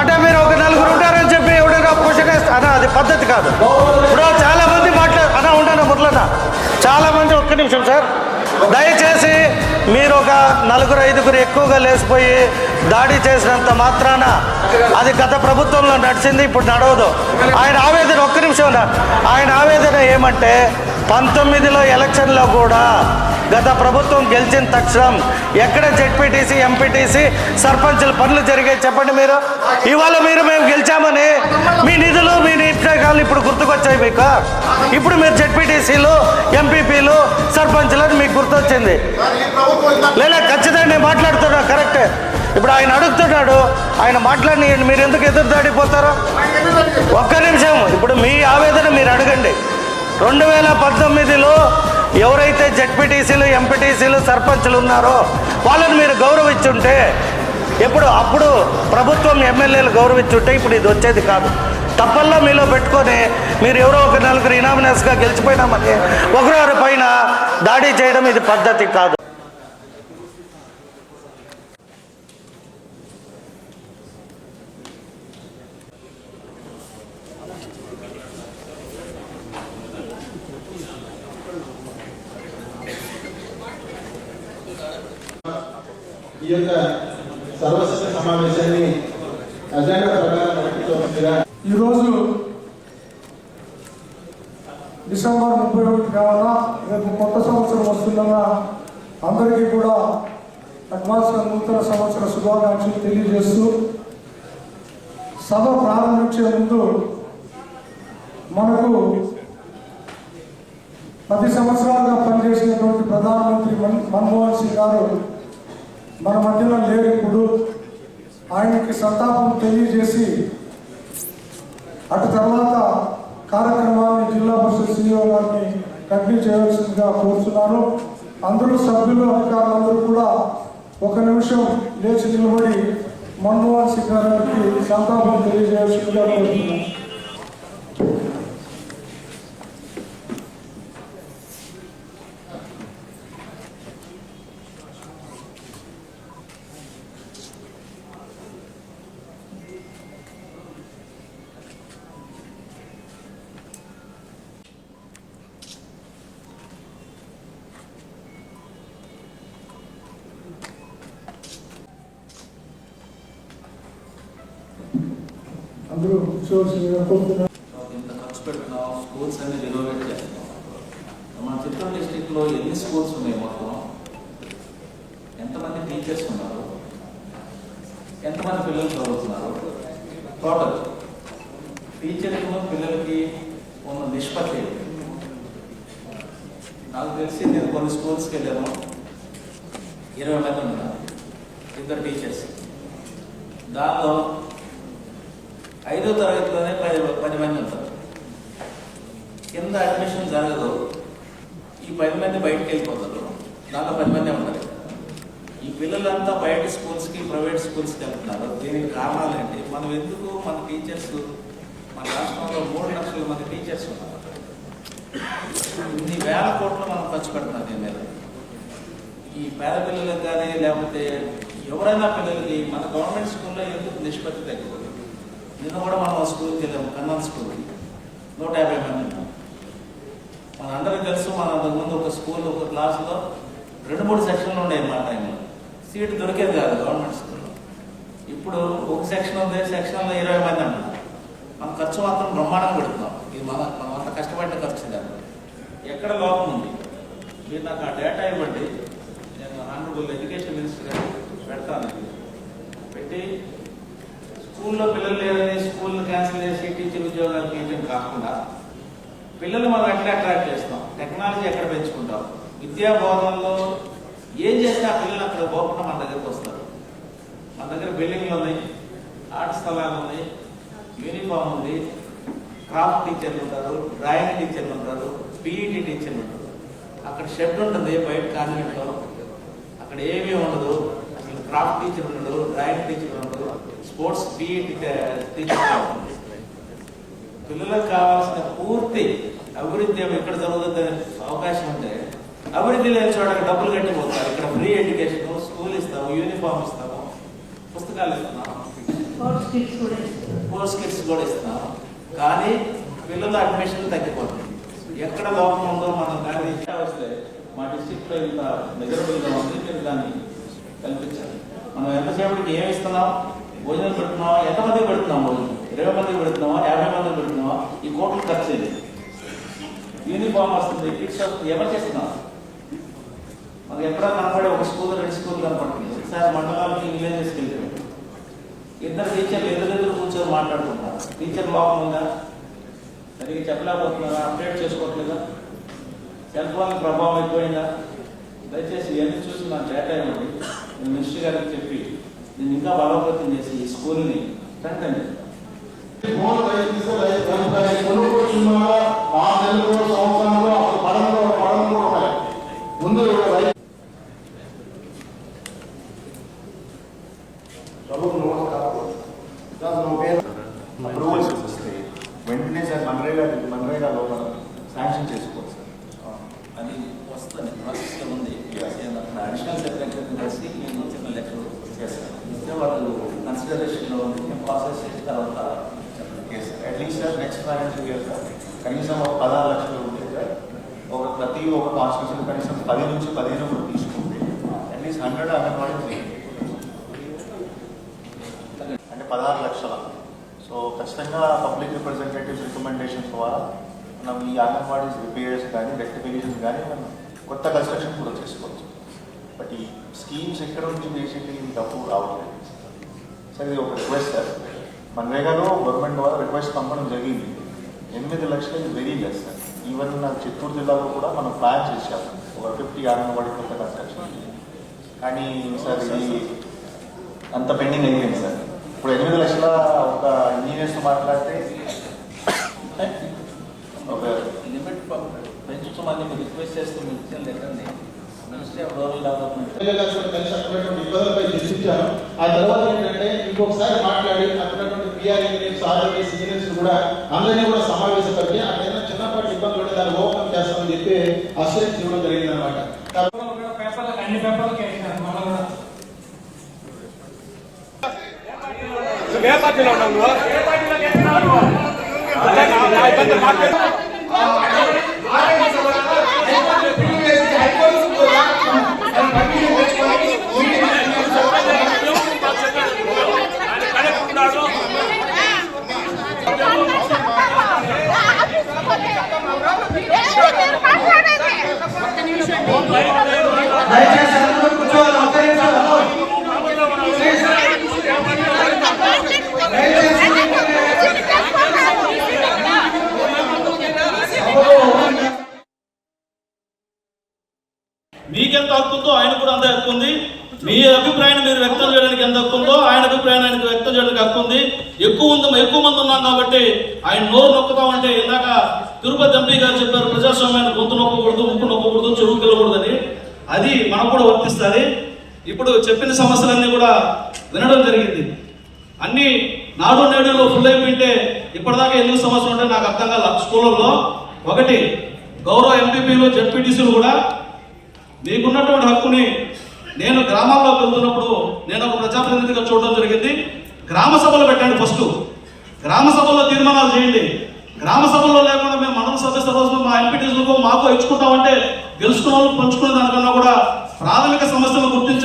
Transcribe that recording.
అంటే మీరు ఒక నలుగురు ఉంటారని చెప్పి ఎవడైనా క్వశ్చన్ అన్న అది పద్ధతి కాదు. ఇప్పుడు చాలా మంది మాట్లాడు అన్న ఉంటాను మురళన్న? చాలా మంది ఒక్క నిమిషం సార్. దయచేసి మీరు ఒక నలుగురు ఐదుగురు ఎక్కువగా లేచిపోయి దాడి చేసినంత మాత్రాన అది గత ప్రభుత్వంలో నడిచింది ఇప్పుడు నడవదు. ఆయన ఆవేదన ఒక్క నిమిషం ఆయన ఆవేదన ఏమంటే పంతొమ్మిదిలో ఎలక్షన్లో కూడా గత ప్రభుత్వం గెలిచిన తక్షణం ఎక్కడ జెడ్పీటీసీ ఎంపీటీసీ సర్పంచుల పనులు జరిగాయి చెప్పండి మీరు? ఇవాళ మీరు మేము గెలిచామని మీ నిధులు మీ నీటికాలు ఇప్పుడు గుర్తుకొచ్చాయి మీకు? ఇప్పుడు మీరు జెడ్పీటీసీలు ఎంపీపీలు సర్పంచులని మీకు గుర్తొచ్చింది. లేదా ఖచ్చితంగా నేను మాట్లాడుతున్నా కరెక్టే. ఇప్పుడు ఆయన అడుగుతున్నాడు ఆయన మాట్లాడి మీరు ఎందుకు ఎదురు దాడిపోతారు ఒక్క నిమిషం ఇప్పుడు మీ ఆవేదన మీరు అడగండి. రెండు వేల పంతొమ్మిదిలో ఎవరైతే జడ్పీటీసీలు ఎంపీటీసీలు సర్పంచ్లు ఉన్నారో వాళ్ళని మీరు గౌరవించుంటే ఎప్పుడు అప్పుడు ప్రభుత్వం ఎమ్మెల్యేలు గౌరవించుంటే ఇప్పుడు ఇది వచ్చేది కాదు. తప్పల్లో మీలో పెట్టుకొని మీరు ఎవరో ఒక నలుగురు ఇనామినస్గా గెలిచిపోయినామని ఒకరి పైన దాడి చేయడం ఇది పద్ధతి కాదు. ఈ యొక్క సర్వసభ్య సమావేశాన్ని అజెండా ప్రకారం నడిపించవలసిందిగా ఈరోజు డిసెంబర్ ముప్పై ఒకటి కావాలా? రేపు కొత్త సంవత్సరం వస్తుందన్న. అందరికీ కూడా అడ్వాన్స్గా నూతన సంవత్సర శుభాకాంక్షలు తెలియజేస్తూ సభ ప్రారంభించే ముందు మనకు పది సంవత్సరాలుగా పనిచేసినటువంటి ప్రధానమంత్రి మన్ మన్మోహన్ సింగ్ గారు మన మధ్యలో లేరు ఇప్పుడు. ఆయనకి సంతాపం తెలియజేసి అటు తర్వాత కార్యక్రమాన్ని జిల్లా పరిషత్ సీఈఓ గారిని కంటిన్యూ చేయవలసిందిగా కోరుతున్నాను అందరూ సభ్యులు అధికారులందరూ కూడా ఒక నిమిషం లేచి నిలబడి మన్మోహన్ సింగ్ గారికి సంతాపం తెలియజేయవలసిందిగా కోరుతున్నాను అందరూ కూర్చోవలసిందిగా కోరుతున్నాను ఇంత ఖర్చు పెడుతున్నాం స్కూల్స్ అన్ని రినోవేట్ చేస్తున్నాం. మన చిత్తూరు డిస్టిక్లో ఎన్ని స్కూల్స్ ఉన్నాయి మొత్తం? ఎంతమంది టీచర్స్ ఉన్నారు? ఎంతమంది పిల్లలు చదువుతున్నారు? టోటల్ టీచర్కి పిల్లలకి ఉన్న నిష్పత్తి నాకు తెలిసి నేను కొన్ని స్కూల్స్కి వెళ్ళాను. ఇరవై మంది ఉన్నారు. ఇద్దరు టీచర్స్ దానిలో ఐదో తరగతిలోనే పది పది మంది ఉంటారు. కింద అడ్మిషన్ జరగదు ఈ పది మంది బయటకు వెళ్ళిపోతారు. దాంట్లో పది మంది ఉంటారు. ఈ పిల్లలంతా బయట స్కూల్స్కి ప్రైవేట్ స్కూల్స్కి వెళ్తున్నారు. దీనికి కారణాలు ఏంటి? మనం ఎందుకు మన టీచర్స్ మన రాష్ట్రంలో మూడు లక్షల మంది టీచర్స్ ఉన్నారు? ఇన్ని వేల కోట్లు మనం ఖర్చు పెడుతున్నాం దీని మీద. ఈ పేద పిల్లలకు కానీ లేకపోతే ఎవరైనా పిల్లలకి మన గవర్నమెంట్ స్కూల్లో ఎందుకు నిష్పత్తి తగ్గిపోతుంది నిన్న కూడా మనం స్కూల్కి వెళ్ళాము కన్నాన్ స్కూల్కి నూట యాభై మంది ఉన్నాం. మన అందరికీ తెలుసు మన అంతకుముందు ఒక స్కూల్ ఒక క్లాసులో రెండు మూడు సెక్షన్లు ఉండేవి మా టైంలో. సీట్ దొరికేది కాదు గవర్నమెంట్ స్కూల్లో. ఇప్పుడు ఒక సెక్షన్ ఉంది సెక్షన్లో ఇరవై మంది అంటున్నారు మన ఖర్చు మాత్రం బ్రహ్మాండం పెడుతున్నాం. ఇది మన మనం అంత కష్టపడిన ఖర్చు దాన్ని ఎక్కడ లోపం ఉంది? మీరు నాకు ఆ డేటా ఇవ్వండి. నేను ఆనరబుల్ ఎడ్యుకేషన్ మినిస్టర్ గారు పెడతాను ఇది. పెట్టి స్కూల్లో పిల్లలు లేదని స్కూల్ని క్యాన్సిల్ చేసి టీచర్ ఉద్యోగాలు తీయటం కాకుండా పిల్లలు మనం ఎట్లా అట్రాక్ట్ చేస్తాం? టెక్నాలజీ ఎక్కడ పెంచుకుంటాం? విద్యా బోధనలో ఏం చేస్తే ఆ పిల్లలు అక్కడ పోకుండా మన దగ్గరకు వస్తారు. మన దగ్గర బిల్డింగ్లు ఉన్నాయి ఆట స్థలాలు ఉన్నాయి యూనిఫామ్ ఉంది క్రాఫ్ట్ టీచర్లు ఉంటారు డ్రాయింగ్ టీచర్లు ఉంటారు పీఈటీ టీచర్లు ఉంటారు. అక్కడ షెడ్ ఉంటుంది బయట కాన్వెంట్లో అక్కడ ఏమీ ఉండదు. అసలు క్రాఫ్ట్ టీచర్ ఉండడు డ్రాయింగ్ టీచర్ ఉండదు స్పోర్ట్స్ పీఈటీ పిల్లలకు కావాల్సిన పూర్తి అభివృద్ధి ఎక్కడ జరుగుతుంది అవకాశం ఉంటే అభివృద్ధి లేని చోట డబ్బులు కట్టిపోతారు ఇక్కడ ఫ్రీ ఎడ్యుకేషన్ స్కూల్ ఇస్తాము యూనిఫామ్ ఇస్తాము పుస్తకాలు ఇస్తున్నాము కోర్స్ కిట్స్ కూడా ఇస్తున్నాం. కానీ పిల్లల అడ్మిషన్ తగ్గిపోతుంది. ఎక్కడ లోపం ఉందో మనం దాన్ని వస్తే మా డిస్టిక్లో ఇంత మెజరబుల్గా ఉంది మీరు దాన్ని కల్పించాలి. మనం ఎంతసేపటికి ఏమి ఇస్తున్నాం? భోజనం పెడుతున్నావా? ఎంతమందికి పెడుతున్నాం భోజనం? ఇరవై మందికి పెడుతున్నావా? యాభై మందికి పెడుతున్నావా? ఈ కోట్లు ఖర్చు ఇది. యూనిఫామ్ వస్తుంది కిట్స్ వస్తుంది ఎవరు చేస్తున్నాం మనకు ఎప్పుడైనా కనపడే ఒక స్కూల్ రెండు స్కూల్ కనపడుతుంది. ఒకసారి మండలాలకి విలేజెస్కి వెళ్ళిపోయి ఇద్దరు టీచర్లు ఎదురెదురు కూర్చొని మాట్లాడుకుంటారు టీచర్ బాగుందా? సరిగ్గా చెప్పలేకపోతున్నారా? అప్డేట్ చేసుకోవట్లేదా? సెల్ ఫోన్ ప్రభావం అయిపోయిందా దయచేసి ఇవన్నీ చూసి నాకు డేటా ఇవ్వండి మినిస్టర్ గారికి చెప్పి నేను ఇంకా బలోపేతం చేసి ఈ స్కూల్ని అప్రూవల్స్ వెంటనే సార్ మనరేగా మనరేగా లోపల శాంక్షన్ చేసుకోవాలి సార్. అది వస్తుంది ప్రాసెస్లో ఉంది. అడిషనల్ సెక్రటరీ కలిసి నేను చిన్న లెక్కలు చేస్తాను ఇస్తే వాళ్ళు కన్సిడరేషన్లో ఉంది ప్రాసెస్ చేసిన తర్వాత yes at least sir next financial year sir కనీసం ఒక పదహారు లక్షలు ఉంటే సార్ ఒక ప్రతి ఒక కాన్స్టిట్యూషన్ కనీసం పది నుంచి పదిహేను కూడా తీసుకుంటే అట్లీస్ట్ హండ్రెడ్ అంగన్వాడీ అంటే పదహారు లక్షల సో ఖచ్చితంగా పబ్లిక్ రిప్రజెంటేటివ్స్ రికమెండేషన్స్ ద్వారా మనం ఈ అంగన్వాడీస్ రిపేర్స్ కానీ రెక్టిఫికేషన్స్ కానీ మనం కొత్త కన్స్ట్రక్షన్ కూడా చేసుకోవచ్చు బట్ ఈ స్కీమ్స్ ఎక్కడ ఉంటే బేసిక్లీ డబ్బు రావట్లేదు సార్ ఇది ఒక రిక్వెస్ట్ సార్ మన్రేగాలో గవర్నమెంట్ ద్వారా రిక్వెస్ట్ పంపడం జరిగింది ఎనిమిది లక్షలు ఇది వెరీ లెస్ సార్ ఈవెన్ నాకు చిత్తూరు జిల్లాలో కూడా మనం ప్లాన్ చేశాము ఒక ఫిఫ్టీ అంగన్వాడీ కొత్త కన్స్ట్రక్షన్ కానీ సార్ ఇది అంత పెండింగ్ అయిపోయింది సార్ ఇప్పుడు ఎనిమిది లక్షల ఒక ఇంజనీర్స్ మాట్లాడితే ఒక లిమిట్ పెంచుతామని రిక్వెస్ట్ చేస్తే మీకు ఇచ్చిన లెటర్ని ఇబ్బందులపై చర్చించాను ఆ తర్వాత ఏంటంటే ఇంకొకసారి మాట్లాడి అక్కడటువంటి పిఆర్ ఇంజనీర్స్ ఆర్ఎస్ ఇంజనీర్స్ కూడా అందరినీ కూడా సమావేశపరిచి అక్కడ చిన్నపాటి ఇబ్బందులు ఉంటే దాన్ని ఓపెన్ చేస్తామని చెప్పి అసూరెన్స్ ఇవ్వడం జరిగింది అనమాట పేపర్లకు మీకెంత హక్కుందో ఆయన కూడా అంత హక్కు ఉంది. మీ అభిప్రాయాన్ని మీరు వ్యక్తం చేయడానికి ఎంత హక్కు ఉందో ఆయన అభిప్రాయాన్ని ఆయనకు వ్యక్తం చేయడానికి హక్కు ఉంది. ఎక్కువ ఉంది ఎక్కువ మంది ఉన్నాం కాబట్టి ఆయన నోరు నొక్కుతామంటే ఇందాక తిరుపతి ఎంపీ గారు చెప్పారు ప్రజాస్వామ్యాన్ని గొంతు నొక్కకూడదు ముక్కు నొక్కకూడదు చెరువుకి వెళ్ళకూడదని. అది మనకు కూడా వర్తిస్తుంది. ఇప్పుడు చెప్పిన సమస్యలన్నీ కూడా వినడం జరిగింది. అన్ని నాడు నేడులో ఫుల్ అయిపోయింటే ఇప్పటిదాకా ఎందుకు సమస్యలు ఉంటే నాకు అర్థం కాల. స్కూళ్ళల్లో ఒకటి గౌరవ ఎంపీపీలు జడ్పీటీసీలు కూడా మీకున్నటువంటి హక్కుని నేను గ్రామాల్లో వెళ్తున్నప్పుడు నేను ఒక ప్రజాప్రతినిధిగా చూడడం జరిగింది. గ్రామ సభలు పెట్టండి ఫస్ట్. గ్రామ సభల్లో తీర్మానాలు చేయండి. గ్రామ సభల్లో లేకుండా మేము మండల సభ్య రోజు మా ఎంపీటీసీలకు మాకు ఇచ్చుకుంటామంటే గెలుచుకున్న వాళ్ళు పంచుకునే దానికన్నా కూడా ప్రాథమిక సమస్యలను గుర్తించండి.